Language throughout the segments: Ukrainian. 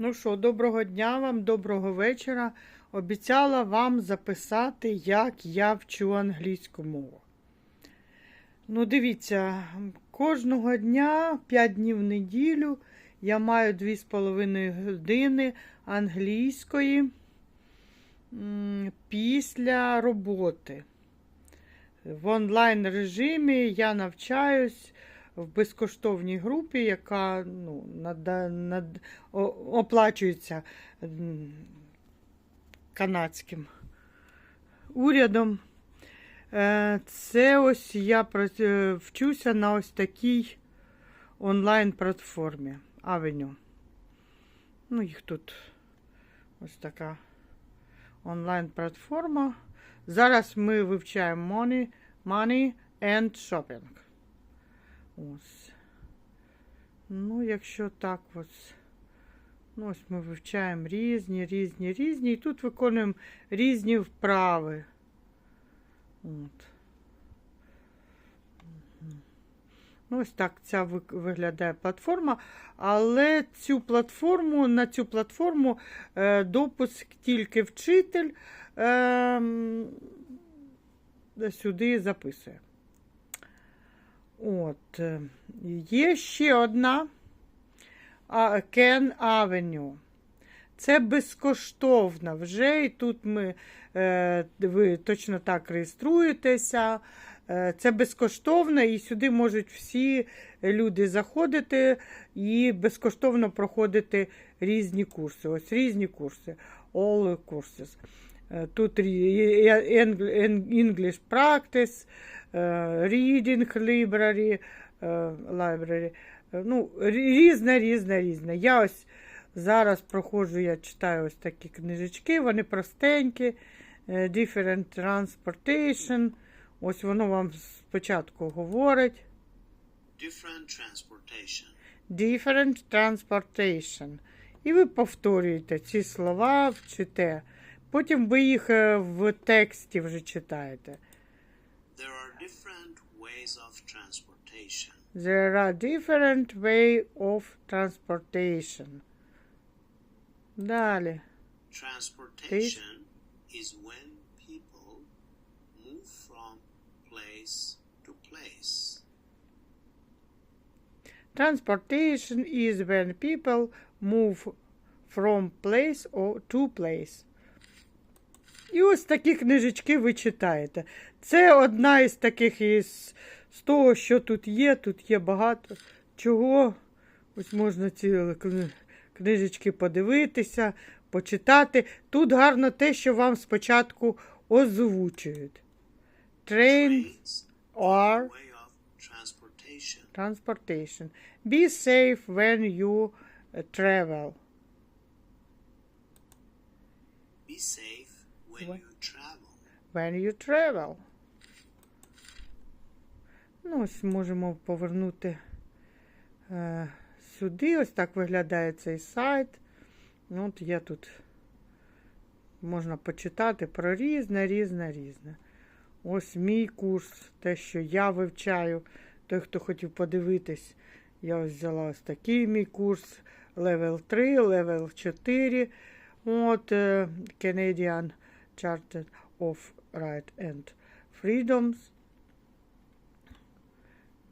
Ну що, доброго дня вам, доброго вечора. Обіцяла вам записати, як я вчу англійську мову. Ну, дивіться, кожного дня, 5 днів в неділю, я маю 2,5 години англійської після роботи. В онлайн режимі я навчаюсь в безкоштовній групі, яка ну, нада- над, оплачується канадським урядом. Е, Це ось я е, вчуся на ось такій онлайн-платформі Avenue. Ну, їх тут ось така онлайн-платформа. Зараз ми вивчаємо money, money and shopping. Ось. Ну, якщо так ось. Ну, ось ми вивчаємо різні, різні, різні. І тут виконуємо різні вправи. От. Ну, ось так ця виглядає платформа. Але цю платформу, на цю платформу е, допуск тільки вчитель е, сюди записує. От. е, Є ще одна а, Ken Avenue. Це безкоштовно вже, і тут ми, е, ви точно так реєструєтеся. Е, Це безкоштовно, і сюди можуть всі люди заходити і безкоштовно проходити різні курси. Ось різні курси. All courses. Е, Тут English practice, е, reading library, е, library. Ну, різне, різне, різне. Я ось зараз проходжу, я читаю ось такі книжечки, вони простенькі. Different transportation. Ось воно вам спочатку говорить. different transportation, Different transportation. І ви повторюєте ці слова, вчите. Потім ви їх е, в тексті вже читаєте. there are different ways of transportation. There are different way of transportation. Далі. Transportation is when people move from place to place. Transportation is when people move from place or to place. І ось такі книжечки ви читаєте. Це одна із таких із з того, що тут є. Тут є багато чого. Ось можна ці книжечки подивитися, почитати. Тут гарно те, що вам спочатку озвучують. Train way transportation. Be safe when you travel. Be safe when you travel. When you travel. Ну, ось можемо повернути е, сюди. Ось так виглядає цей сайт. Ну, От я тут можна почитати про різне, різне, різне. Ось мій курс, те, що я вивчаю. Той, хто хотів подивитись, я ось взяла ось такий мій курс. Level 3, Level 4. От е, Canadian Charter of Right and Freedoms.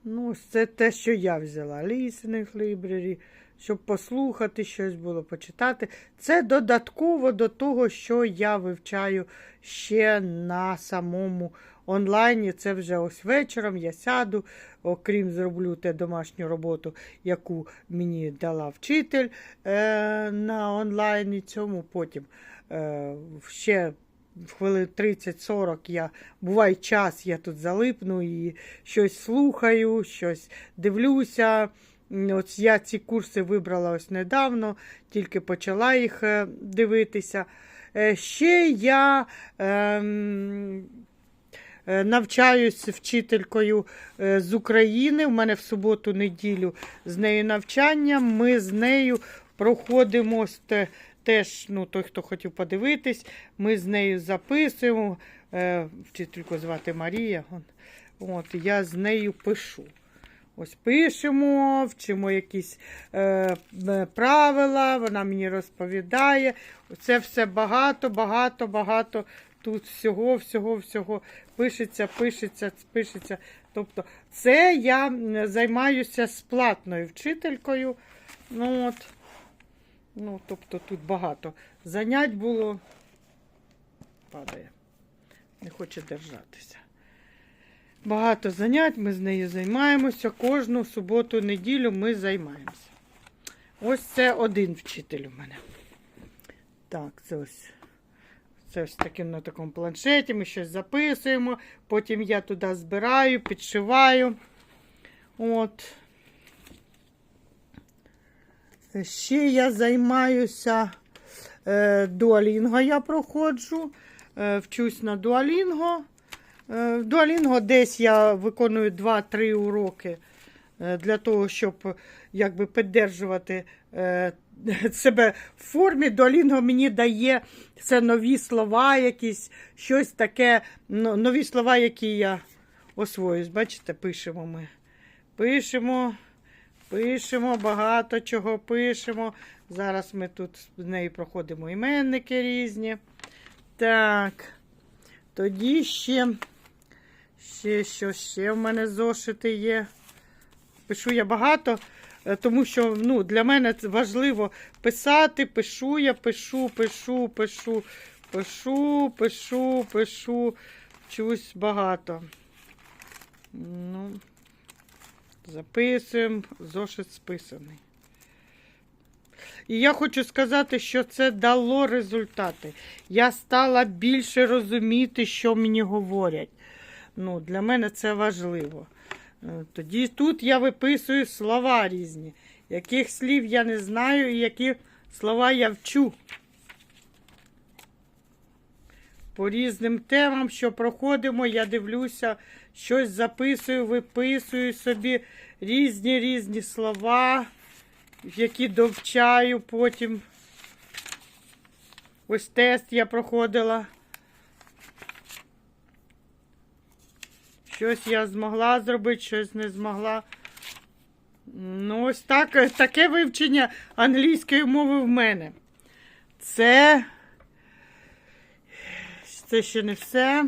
Ну, ось це те, що я взяла. Listening Library, щоб послухати щось було, почитати. Це додатково до того, що я вивчаю ще на самому онлайні. Це вже ось вечором я сяду, окрім зроблю те домашню роботу, яку мені дала вчитель е, на онлайні. Цьому потім е, ще в хвилин 30-40 я буває час, я тут залипну і щось слухаю, щось дивлюся. От я ці курси вибрала ось недавно, тільки почала їх е, дивитися. Е, Ще я ем, е, навчаюсь вчителькою з України. У мене в суботу-неділю з нею навчання. Ми з нею проходимо теж, ну, той, хто хотів подивитись, ми з нею записуємо. Е, Вчительку звати Марія. От, я з нею пишу. Ось пишемо, вчимо якісь е, правила, вона мені розповідає. Це все багато, багато, багато. Тут всього, всього, всього пишеться, пишеться, пишеться. Тобто, це я займаюся з платною вчителькою. Ну, от. Ну, тобто тут багато занять було. Падає. Не хоче держатися. Багато занять, ми з нею займаємося. Кожну суботу, неділю ми займаємося. Ось це один вчитель у мене. Так, це ось. Це ось таким на такому планшеті. Ми щось записуємо. Потім я туди збираю, підшиваю. От. Ще я займаюся е, дуалінго, я проходжу. Е, вчусь на дуалінго. Е, В Дуалінго десь я виконую 2-3 уроки е, для того, щоб якби підтримувати е, себе в формі. Дуалінго мені дає це нові слова, якісь щось таке, нові слова, які я освоюсь. Бачите, пишемо ми. Пишемо, пишемо, багато чого пишемо. Зараз ми тут з нею проходимо іменники різні. Так. Тоді ще, ще, що ще в мене зошити є. Пишу я багато, е, тому що ну, для мене важливо писати. Пишу я, пишу, пишу, пишу, пишу, пишу, пишу. Вчусь багато. Ну, записуємо, зошит списаний. І я хочу сказати, що це дало результати. Я стала більше розуміти, що мені говорять. Ну, Для мене це важливо. Е, Тоді тут я виписую слова різні, яких слів я не знаю і які слова я вчу. По різним темам, що проходимо, я дивлюся, щось записую, виписую собі різні різні слова які довчаю потім. Ось тест я проходила. Щось я змогла зробити, щось не змогла. Ну, ось так, таке вивчення англійської мови в мене. Це. Це ще не все.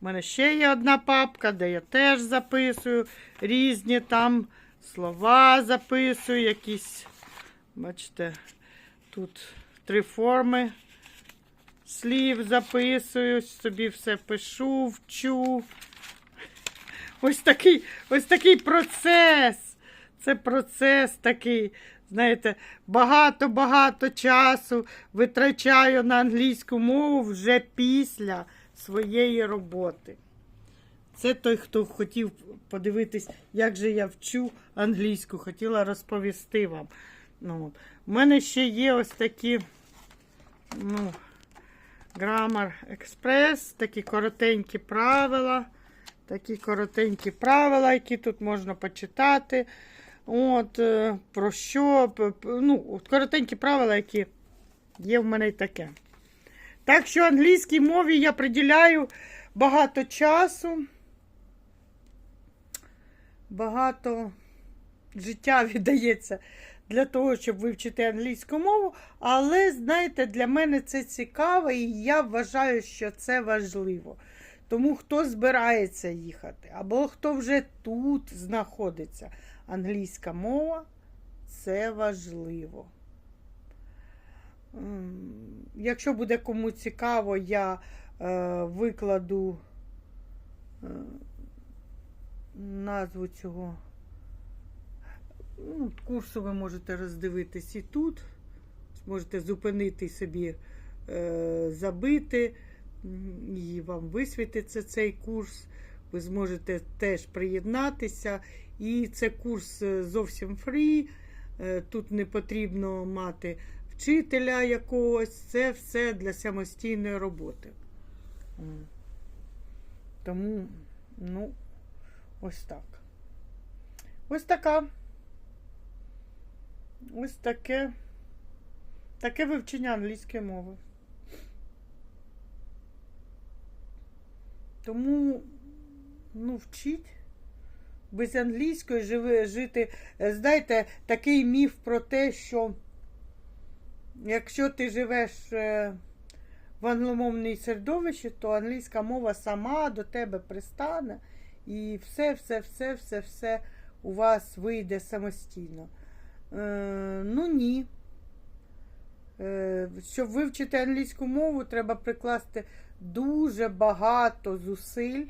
У мене ще є одна папка, де я теж записую різні там слова записую, якісь, бачите, тут три форми слів записую, собі все пишу, вчу. Ось такий, ось такий процес. Це процес такий, знаєте, багато-багато часу витрачаю на англійську мову вже після своєї роботи. Це той, хто хотів подивитись, як же я вчу англійську, хотіла розповісти вам. Ну, У мене ще є ось такі ну, Grammar Express, такі коротенькі правила. Такі коротенькі правила, які тут можна почитати. От, е, Про що? Ну, от коротенькі правила, які є в мене й таке. Так що англійській мові я приділяю багато часу багато життя віддається для того, щоб вивчити англійську мову. Але, знаєте, для мене це цікаво, і я вважаю, що це важливо. Тому хто збирається їхати, або хто вже тут знаходиться, англійська мова це важливо. Якщо буде кому цікаво, я е, викладу е, назву цього ну, курсу ви можете роздивитись і тут. Можете зупинити собі, е, забити, і вам висвітиться цей курс. Ви зможете теж приєднатися. І це курс е, зовсім фрі. Е, Тут не потрібно мати вчителя якогось. Це все для самостійної роботи. Тому, ну, ось так. Ось така. Ось таке. Таке вивчення англійської мови. Тому, ну, вчіть, без англійської живи, жити. Е, Знаєте, такий міф про те, що якщо ти живеш е, в англомовній середовищі, то англійська мова сама до тебе пристане і все, все, все, все, все у вас вийде самостійно. Е, ну ні. Е, щоб вивчити англійську мову, треба прикласти дуже багато зусиль,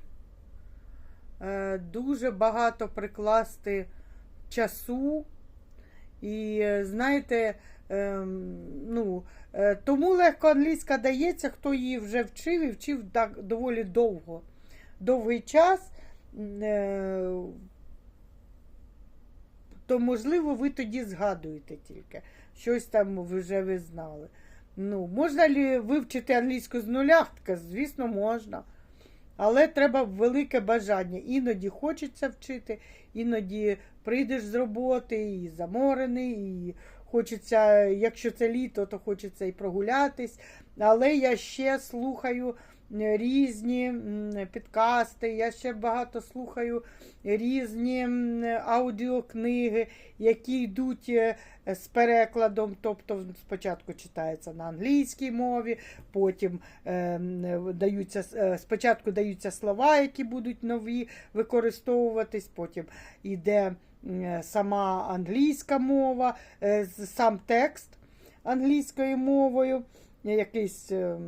дуже багато прикласти часу. І е, знаєте, ем, ну, е, тому легко англійська дається, хто її вже вчив і вчив так доволі довго. Довгий час. е, То, можливо, ви тоді згадуєте тільки. Щось там вже ви знали. Ну, можна ли вивчити англійську з нуля? Звісно, можна. Але треба велике бажання. Іноді хочеться вчити, іноді прийдеш з роботи і заморений, і хочеться, якщо це літо, то хочеться і прогулятись. Але я ще слухаю різні підкасти, я ще багато слухаю різні аудіокниги, які йдуть е, з перекладом, тобто спочатку читається на англійській мові, потім е, даються, е, спочатку даються слова, які будуть нові використовуватись, потім йде сама англійська мова, сам текст англійською мовою, якийсь ем,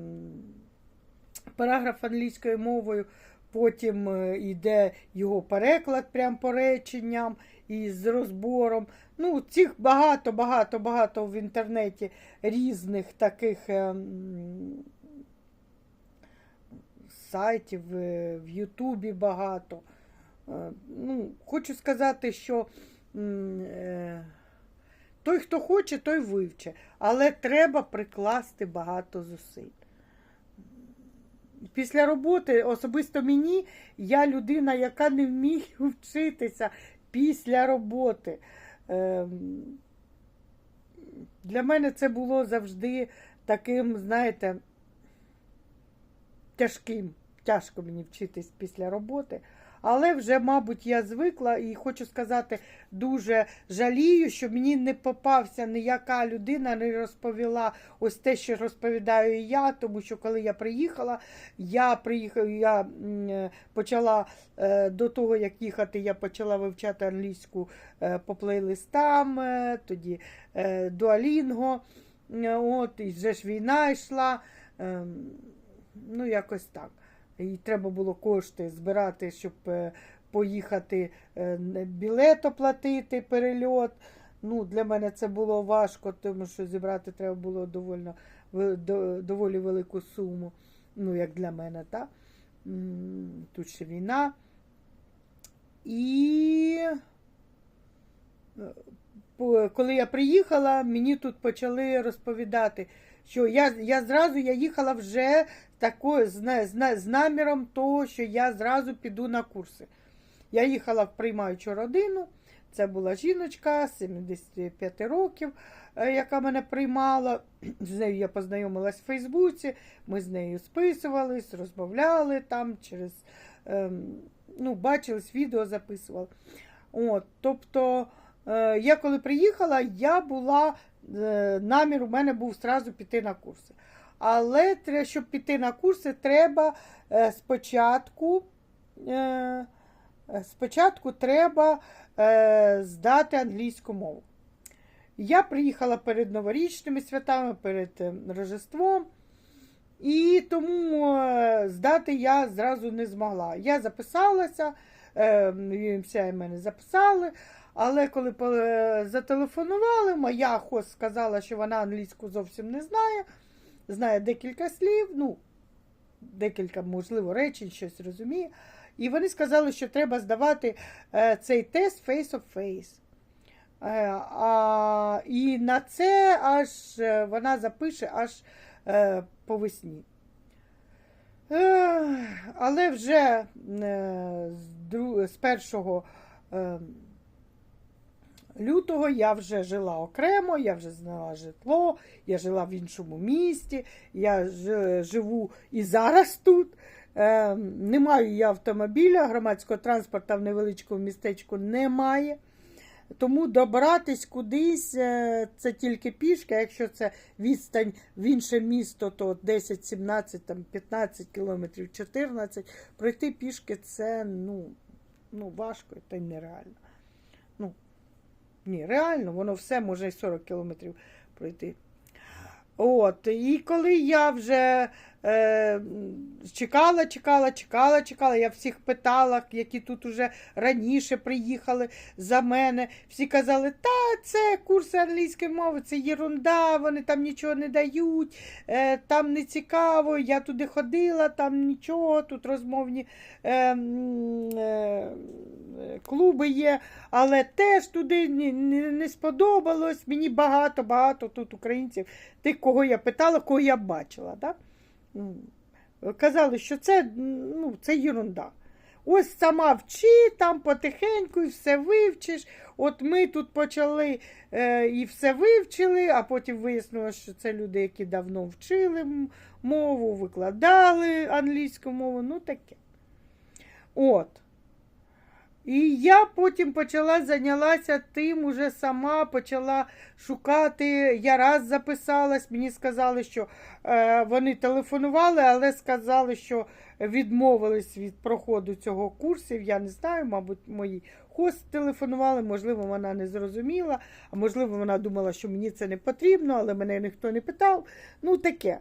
параграф англійською мовою. Потім е, йде його переклад прям по реченням і з розбором. Ну, цих багато, багато, багато в інтернеті різних таких ем, сайтів, е, в Ютубі багато. Е, Ну, хочу сказати, що е, той, хто хоче, той вивче, але треба прикласти багато зусиль. Після роботи, особисто мені, я людина, яка не вміє вчитися після роботи. Ем, Для мене це було завжди таким, знаєте, тяжким. Тяжко мені вчитись після роботи. Але вже, мабуть, я звикла і хочу сказати, дуже жалію, що мені не попався ніяка людина, не розповіла ось те, що розповідаю я, тому що коли я приїхала, я приїхала, я почала е, до того, як їхати, я почала вивчати англійську е, по плейлистам, е, тоді дуалінго, от, і вже ж війна йшла. е, Ну, якось так. І треба було кошти збирати, щоб е, поїхати е, білет оплатити, перельот. Ну, для мене це було важко, тому що зібрати треба було доволі, доволі велику суму. Ну, як для мене, так? Тут ще війна. І е, коли я приїхала, мені тут почали розповідати, що я, я зразу я їхала вже такою, з, з, з наміром того, що я зразу піду на курси. Я їхала в приймаючу родину. Це була жіночка 75 років, е, яка мене приймала. З нею я познайомилась в Фейсбуці, ми з нею списувались, розмовляли там через, ем, ну, бачились, відео записували. От, тобто, е, я коли приїхала, я була, намір у мене був зразу піти на курси. Але щоб піти на курси, треба е, спочатку, е, е, спочатку треба е, здати англійську мову. Я приїхала перед новорічними святами, перед е, Рождеством, і тому е, здати я зразу не змогла. Я записалася, е, мене записали, але коли е, зателефонували, моя хост сказала, що вона англійську зовсім не знає, знає декілька слів, ну, декілька, можливо, речень, щось розуміє. І вони сказали, що треба здавати е, цей тест face of face. Е, а, і на це аж вона запише аж по весні. Але вже з, дру, з 1 е, лютого я вже жила окремо, я вже знала житло, я жила в іншому місті, я живу і зараз тут. Е, не маю я автомобіля, громадського транспорту в невеличкому містечку немає. Тому добратись кудись е, це тільки пішки, якщо це відстань в інше місто, то 10, 17, там 15 кілометрів, 14. Пройти пішки це ну, ну, важко та й нереально. Ні, реально, воно все може і 40 кілометрів пройти. От, і коли я вже е, чекала, чекала, чекала, чекала, я всіх питала, які тут уже раніше приїхали за мене. Всі казали, та це курси англійської мови, це єрунда, вони там нічого не дають, е, там не цікаво, я туди ходила, там нічого, тут розмовні е, е, клуби є, але теж туди не, не, не сподобалось. Мені багато-багато тут українців, тих, кого я питала, кого я бачила. Да? Казали, що це, ну, це ерунда. Ось сама вчи, там потихеньку і все вивчиш. От ми тут почали е, і все вивчили, а потім вияснилося, що це люди, які давно вчили мову, викладали англійську мову, ну таке. От. І я потім почала зайнялася тим, уже сама почала шукати. Я раз записалась, мені сказали, що е, вони телефонували, але сказали, що відмовились від проходу цього курсів. Я не знаю, мабуть, мої хост телефонували, можливо, вона не зрозуміла, а можливо, вона думала, що мені це не потрібно, але мене ніхто не питав. Ну, таке.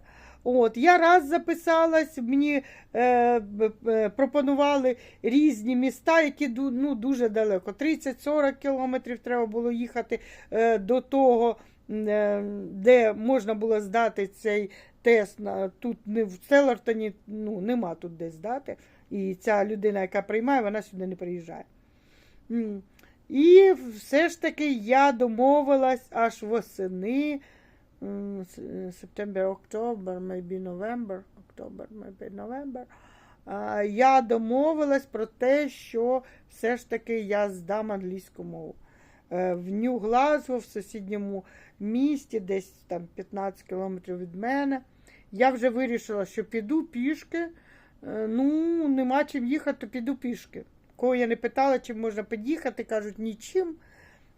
От, я раз записалась, мені е, е, пропонували різні міста, які ну, дуже далеко. 30-40 кілометрів треба було їхати е, до того, е, де можна було здати цей тест. Тут не в Селертоні, ну, нема тут де здати. І ця людина, яка приймає, вона сюди не приїжджає. І все ж таки я домовилась аж восени. September, October, maybe November, October, maybe November. Я домовилась про те, що все ж таки я здам англійську мову. Е, В Нью Глазго, в сусідньому місті, десь там 15 кілометрів від мене. Я вже вирішила, що піду пішки. Е, Ну, нема чим їхати, то піду пішки. Кого я не питала, чим можна під'їхати, кажуть, нічим.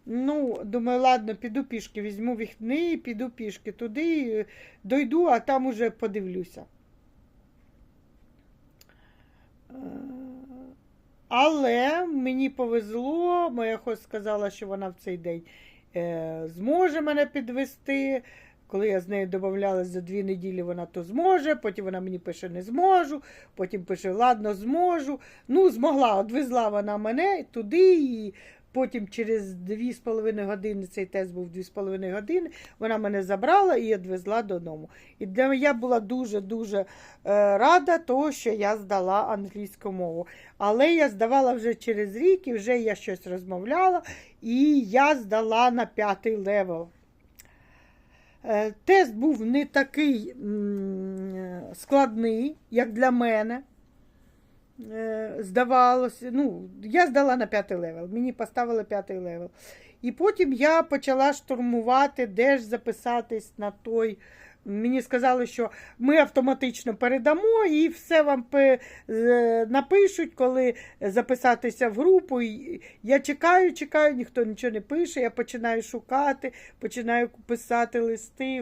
Ну, думаю, ладно, піду пішки, візьму вихідний, піду пішки туди, дойду, а там уже подивлюся. Е, Але мені повезло, моя хост сказала, що вона в цей день е, зможе мене підвести. Коли я з нею домовлялась за дві неділі, вона то зможе, потім вона мені пише не зможу, потім пише, ладно, зможу. Ну, змогла, одвезла вона мене туди, і потім через дві з половиною години, цей тест був дві з половиною години, вона мене забрала і відвезла додому. І для я була дуже-дуже е, рада того, що я здала англійську мову. Але я здавала вже через рік, і вже я щось розмовляла, і я здала на п'ятий левел. Е, Тест був не такий складний, як для мене. Е, Здавалося, ну, я здала на п'ятий левел, мені поставили п'ятий левел. І потім я почала штурмувати, де ж записатись на той. Мені сказали, що ми автоматично передамо і все вам е, напишуть, коли записатися в групу. Я чекаю, чекаю, ніхто нічого не пише. Я починаю шукати, починаю писати листи,